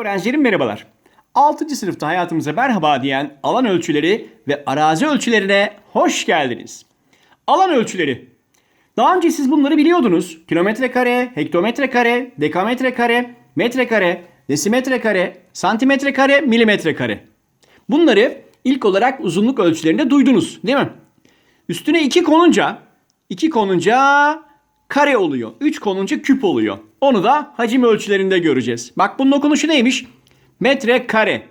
Öğrencilerim merhabalar. 6. sınıfta hayatımıza merhaba diyen alan ölçüleri ve arazi ölçülerine hoş geldiniz. Alan ölçüleri. Daha önce siz bunları biliyordunuz. Kilometre kare, hektometre kare, dekametre kare, metre kare, desimetre kare, santimetre kare, milimetre kare. Bunları ilk olarak uzunluk ölçülerinde duydunuz değil mi? Üstüne 2 konunca 2 konunca kare oluyor. 3 konunca küp oluyor. Onu da hacim ölçülerinde göreceğiz. Bak bunun okunuşu neymiş? Metre kare.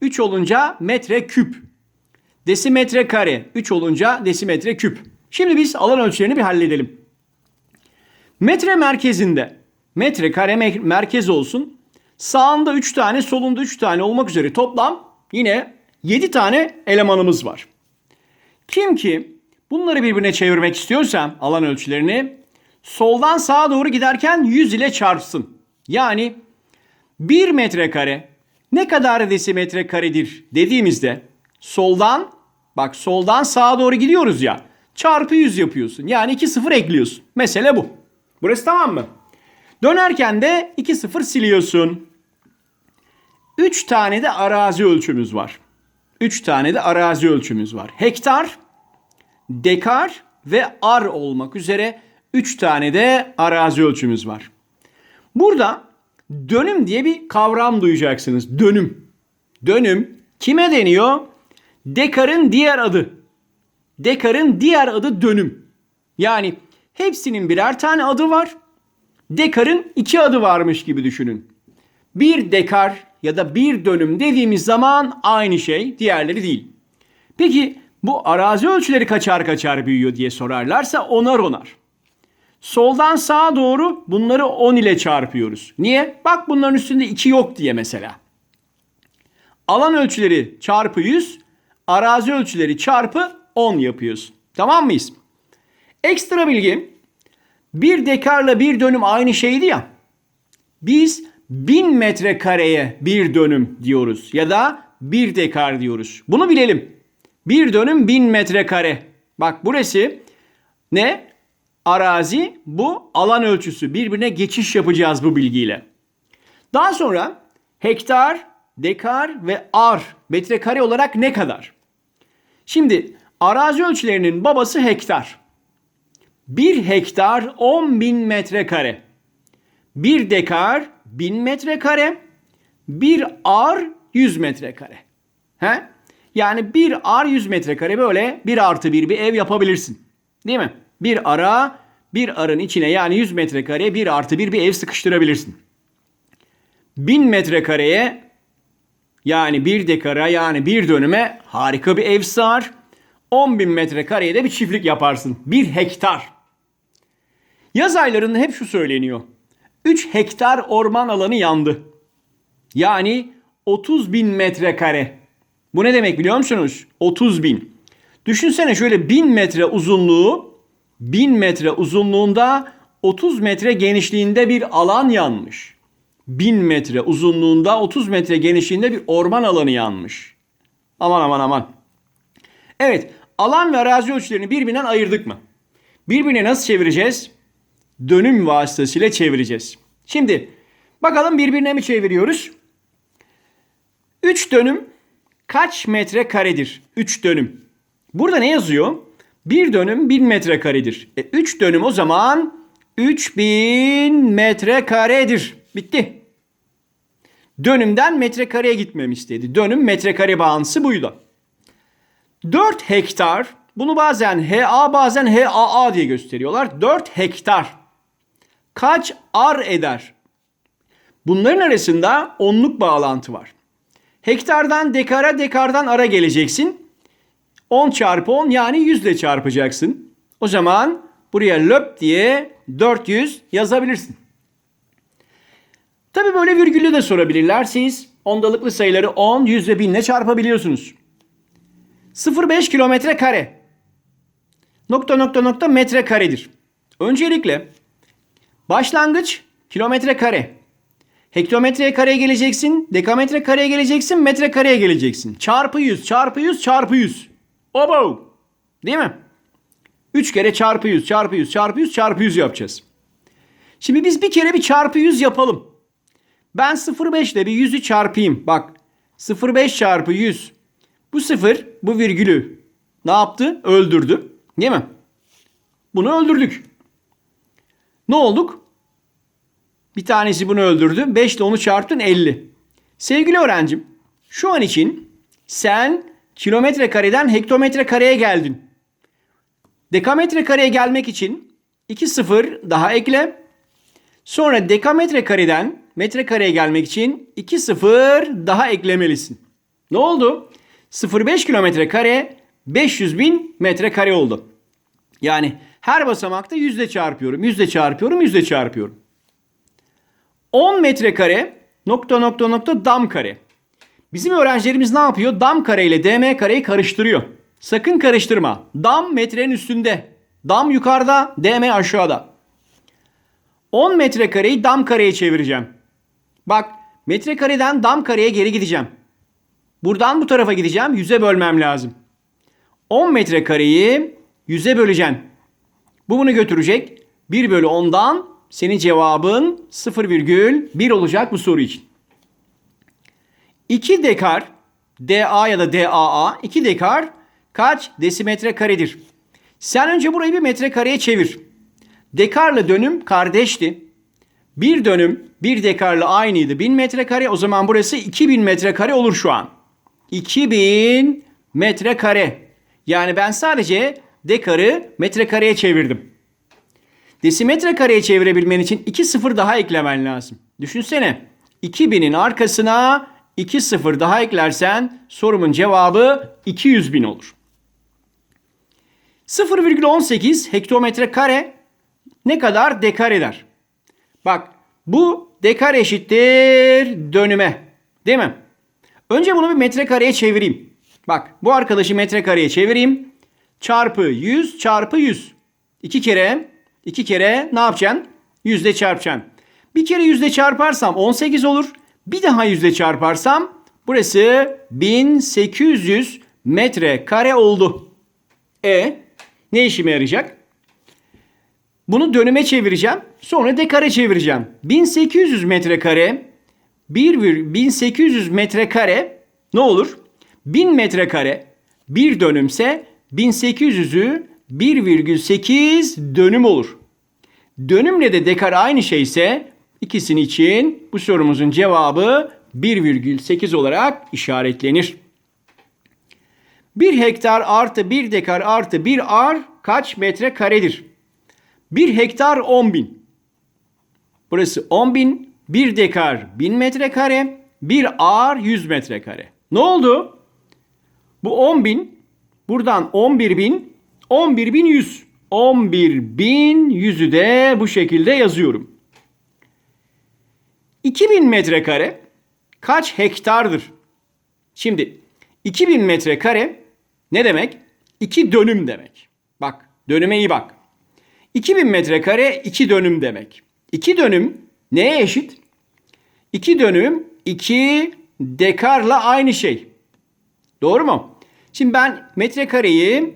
3 olunca metre küp. Desimetre kare. 3 olunca desimetre küp. Şimdi biz alan ölçülerini bir halledelim. Metre merkezinde metre kare me- merkez olsun. Sağında 3 tane, solunda 3 tane olmak üzere toplam yine 7 tane elemanımız var. Kim ki bunları birbirine çevirmek istiyorsa alan ölçülerini soldan sağa doğru giderken 100 ile çarpsın. Yani 1 metrekare ne kadar desimetre karedir dediğimizde soldan bak soldan sağa doğru gidiyoruz ya çarpı 100 yapıyorsun. Yani 2 sıfır ekliyorsun. Mesele bu. Burası tamam mı? Dönerken de 2 sıfır siliyorsun. 3 tane de arazi ölçümüz var. 3 tane de arazi ölçümüz var. Hektar, dekar ve ar olmak üzere 3 tane de arazi ölçümüz var. Burada dönüm diye bir kavram duyacaksınız. Dönüm. Dönüm kime deniyor? Dekarın diğer adı. Dekarın diğer adı dönüm. Yani hepsinin birer tane adı var. Dekarın iki adı varmış gibi düşünün. Bir dekar ya da bir dönüm dediğimiz zaman aynı şey, diğerleri değil. Peki bu arazi ölçüleri kaçar kaçar büyüyor diye sorarlarsa onar onar. Soldan sağa doğru bunları 10 ile çarpıyoruz. Niye? Bak bunların üstünde 2 yok diye mesela. Alan ölçüleri çarpı 100, arazi ölçüleri çarpı 10 yapıyorsun. Tamam mıyız? Ekstra bilgi. Bir dekarla bir dönüm aynı şeydi ya. Biz 1000 metrekareye bir dönüm diyoruz ya da bir dekar diyoruz. Bunu bilelim. Bir dönüm 1000 metrekare. Bak burası ne? Arazi bu alan ölçüsü. Birbirine geçiş yapacağız bu bilgiyle. Daha sonra hektar, dekar ve ar metrekare olarak ne kadar? Şimdi arazi ölçülerinin babası hektar. Bir hektar 10 bin metrekare. Bir dekar 1000 metrekare. Bir ar 100 metrekare. He? Yani bir ar 100 metrekare böyle bir artı bir bir ev yapabilirsin. Değil mi? Bir ara bir arın içine yani 100 metrekareye bir artı bir bir ev sıkıştırabilirsin. 1000 metrekareye yani bir dekara yani bir dönüme harika bir ev sığar. 10 bin metrekareye de bir çiftlik yaparsın. Bir hektar. Yaz aylarında hep şu söyleniyor. 3 hektar orman alanı yandı. Yani 30 bin metrekare. Bu ne demek biliyor musunuz? 30 bin. Düşünsene şöyle 1000 metre uzunluğu 1000 metre uzunluğunda 30 metre genişliğinde bir alan yanmış. 1000 metre uzunluğunda 30 metre genişliğinde bir orman alanı yanmış. Aman aman aman. Evet alan ve arazi ölçülerini birbirinden ayırdık mı? Birbirine nasıl çevireceğiz? Dönüm vasıtasıyla çevireceğiz. Şimdi bakalım birbirine mi çeviriyoruz? 3 dönüm kaç metre karedir? 3 dönüm. Burada ne yazıyor? 1 dönüm 1000 metre karedir. E, 3 dönüm o zaman 3000 metre karedir. Bitti. Dönümden metrekareye gitmem istedi. Dönüm metrekare bağıntısı buydu. 4 hektar bunu bazen HA bazen HAA diye gösteriyorlar. 4 hektar kaç ar eder? Bunların arasında onluk bağlantı var. Hektardan dekara dekardan ara geleceksin. 10 çarpı 10 yani 100 ile çarpacaksın. O zaman buraya löp diye 400 yazabilirsin. Tabi böyle virgüllü de sorabilirler. Siz ondalıklı sayıları 10, 100 ve 1000 ile çarpabiliyorsunuz. 0,5 kilometre kare. Nokta nokta nokta metre karedir. Öncelikle başlangıç kilometre kare. Hektometreye kareye geleceksin, dekametre kareye geleceksin, metre kareye geleceksin. Çarpı 100, çarpı 100, çarpı 100. Obo! Değil mi? 3 kere çarpı 100, çarpı 100, çarpı 100, çarpı 100 yapacağız. Şimdi biz bir kere bir çarpı 100 yapalım. Ben 0,5 ile bir 100'ü çarpayım. Bak 0,5 çarpı 100. Bu sıfır bu virgülü ne yaptı? Öldürdü. Değil mi? Bunu öldürdük. Ne olduk? Bir tanesi bunu öldürdü. 5 ile onu çarptın 50. Sevgili öğrencim şu an için sen kilometre kareden hektometre kareye geldin. Dekametre kareye gelmek için 2 sıfır daha ekle. Sonra dekametre kareden metre kareye gelmek için 2 sıfır daha eklemelisin. Ne oldu? 0,5 kilometre kare 500 bin metre kare oldu. Yani her basamakta yüzde çarpıyorum, yüzde çarpıyorum, yüzde çarpıyorum. 10 metrekare nokta nokta nokta dam kare. Bizim öğrencilerimiz ne yapıyor? Dam kare ile dm kareyi karıştırıyor. Sakın karıştırma. Dam metrenin üstünde. Dam yukarıda, dm aşağıda. 10 metrekareyi dam kareye çevireceğim. Bak metrekareden dam kareye geri gideceğim. Buradan bu tarafa gideceğim. 100'e bölmem lazım. 10 metrekareyi 100'e böleceksin. Bu bunu götürecek. 1 bölü 10'dan senin cevabın 0,1 olacak bu soru için. 2 dekar DA ya da DAA 2 dekar kaç desimetre karedir? Sen önce burayı bir metrekareye çevir. Dekarla dönüm kardeşti. Bir dönüm bir dekarla aynıydı. 1000 metrekare o zaman burası 2000 metrekare olur şu an. 2000 metrekare. Yani ben sadece dekarı metrekareye çevirdim. Desimetre kareye çevirebilmen için 2 sıfır daha eklemen lazım. Düşünsene. 2000'in arkasına 2 sıfır daha eklersen sorumun cevabı 200 bin olur. 0,18 hektometre kare ne kadar dekar eder? Bak bu dekar eşittir dönüme. Değil mi? Önce bunu bir metrekareye çevireyim. Bak bu arkadaşı metrekareye çevireyim. Çarpı 100 çarpı 100. İki kere, iki kere ne yapacaksın? Yüzde çarpacaksın. Bir kere yüzde çarparsam 18 olur. Bir daha yüzde çarparsam burası 1800 metre kare oldu. E ne işime yarayacak? Bunu dönüme çevireceğim. Sonra dekare çevireceğim. 1800 metrekare 1 1800 metrekare ne olur? 1000 metrekare bir dönümse 1800'ü 1,8 dönüm olur. Dönümle de dekar aynı şeyse ikisinin için bu sorumuzun cevabı 1,8 olarak işaretlenir. 1 hektar artı 1 dekar artı 1 ar kaç metre karedir? 1 hektar 10 bin. Burası 10 bin. 1 dekar 1000 metrekare. 1 ar 100 metrekare. Ne oldu? Bu 10 bin. Buradan 11 bin. 11 bin 100. 11 bin 100'ü de bu şekilde yazıyorum. 2000 metrekare kaç hektardır? Şimdi 2000 metrekare ne demek? 2 dönüm demek. Bak dönüme iyi bak. 2000 metrekare 2 dönüm demek. 2 dönüm neye eşit? 2 dönüm 2 dekarla aynı şey. Doğru mu? Şimdi ben metrekareyi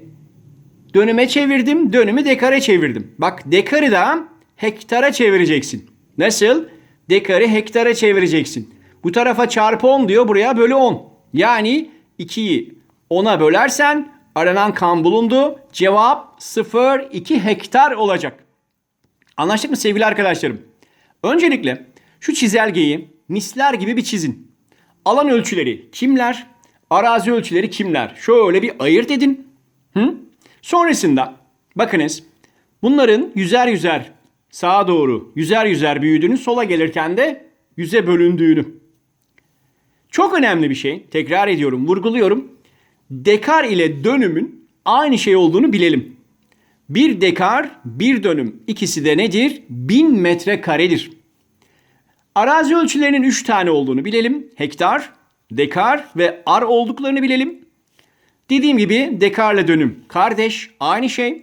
dönüme çevirdim, dönümü dekare çevirdim. Bak dekarı da hektara çevireceksin. Nasıl? Dekarı hektara çevireceksin. Bu tarafa çarpı 10 diyor, buraya bölü 10. Yani 2'yi 10'a bölersen aranan kan bulundu. Cevap 0,2 hektar olacak. Anlaştık mı sevgili arkadaşlarım? Öncelikle şu çizelgeyi misler gibi bir çizin. Alan ölçüleri kimler? Arazi ölçüleri kimler? Şöyle bir ayırt edin. Hı? Sonrasında bakınız bunların yüzer yüzer sağa doğru yüzer yüzer büyüdüğünü sola gelirken de yüze bölündüğünü. Çok önemli bir şey. Tekrar ediyorum, vurguluyorum. Dekar ile dönümün aynı şey olduğunu bilelim. Bir dekar, bir dönüm. İkisi de nedir? Bin metre karedir. Arazi ölçülerinin 3 tane olduğunu bilelim. Hektar, dekar ve ar olduklarını bilelim. Dediğim gibi dekarla dönüm kardeş aynı şey.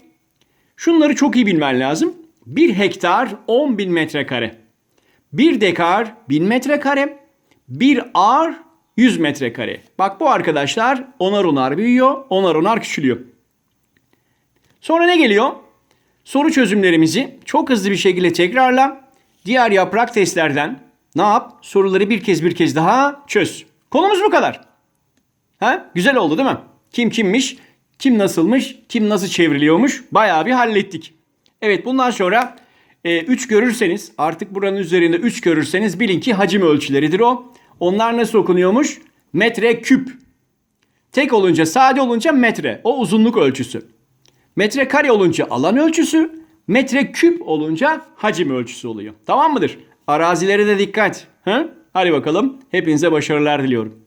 Şunları çok iyi bilmen lazım. 1 hektar 10 bin metrekare. 1 dekar 1000 metrekare. 1 ar 100 metrekare. Bak bu arkadaşlar onar onar büyüyor, onar onar küçülüyor. Sonra ne geliyor? Soru çözümlerimizi çok hızlı bir şekilde tekrarla. Diğer yaprak testlerden Ne yap? Soruları bir kez bir kez daha çöz. Konumuz bu kadar. Ha? Güzel oldu değil mi? Kim kimmiş, kim nasılmış, kim nasıl çevriliyormuş bayağı bir hallettik. Evet bundan sonra 3 görürseniz artık buranın üzerinde 3 görürseniz bilin ki hacim ölçüleridir o. Onlar nasıl okunuyormuş? Metre küp. Tek olunca sade olunca metre. O uzunluk ölçüsü. Metre kare olunca alan ölçüsü. Metre küp olunca hacim ölçüsü oluyor. Tamam mıdır? Arazilere de dikkat. Ha? Hadi bakalım. Hepinize başarılar diliyorum.